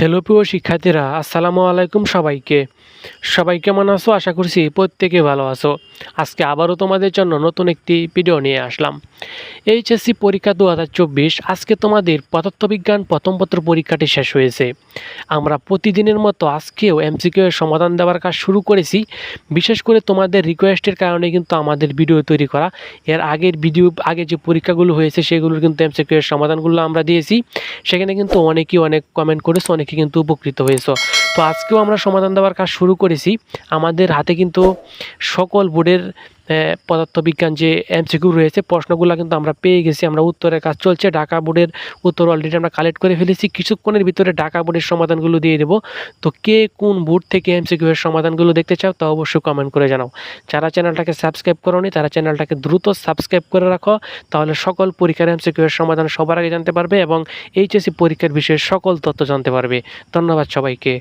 Hello প্রিয় শিক্ষার্থীরা, আসসালামু আলাইকুম সবাইকে। সবাই কেমন আছো? আশা করছি প্রত্যেকে ভালো আছো। আজকে আবারও তোমাদের জন্য নতুন একটি ভিডিও নিয়ে আসলাম। এইচএসসি পরীক্ষা দু হাজার চব্বিশ, আজকে তোমাদের পদার্থবিজ্ঞান প্রথম পত্র পরীক্ষাটি শেষ হয়েছে। আমরা প্রতিদিনের মতো আজকেও এমসিকিউ এর সমাধান দেওয়ার কাজ শুরু করেছি। বিশেষ করে তোমাদের রিকোয়েস্টের কারণে কিন্তু আমাদের ভিডিও তৈরি করা। এর আগের ভিডিও আগে যে পরীক্ষাগুলো হয়েছে, সেগুলোর কিন্তু এমসিকিউ এর সমাধানগুলো আমরা দিয়েছি। সেখানে কিন্তু অনেকেই অনেক কমেন্ট করেছে, অনেকে কিন্তু উপকৃত হয়েছ। তো আজকেও আমরা সমাধান দেওয়ার কাজ শুরু করেছি। আমাদের হাতে কিন্তু সকল বোর্ডের পদার্থবিজ্ঞান যে এমসিকিউ রয়েছে, প্রশ্নগুলো কিন্তু আমরা পেয়ে গেছি, আমরা উত্তরের কাজ চলছে। ঢাকা বোর্ডের উত্তর অলরেডি আমরা কালেক্ট করে ফেলেছি। কিছুক্ষণের ভিতরে ঢাকা বোর্ডের সমাধানগুলো দিয়ে দেবো। তো কে কোন বোর্ড থেকে এমসিকিউ এর সমাধানগুলো দেখতে চাও তা অবশ্যই কমেন্ট করে জানাও। যারা চ্যানেলটাকে সাবস্ক্রাইব করোনি, তারা চ্যানেলটাকে দ্রুত সাবস্ক্রাইব করে রাখো। তাহলে সকল পরীক্ষার এমসিকিউ এর সমাধান সবার আগে জানতে পারবে এবং এইচএসসি পরীক্ষার বিষয়ে সকল তথ্য জানতে পারবে। ধন্যবাদ সবাইকে।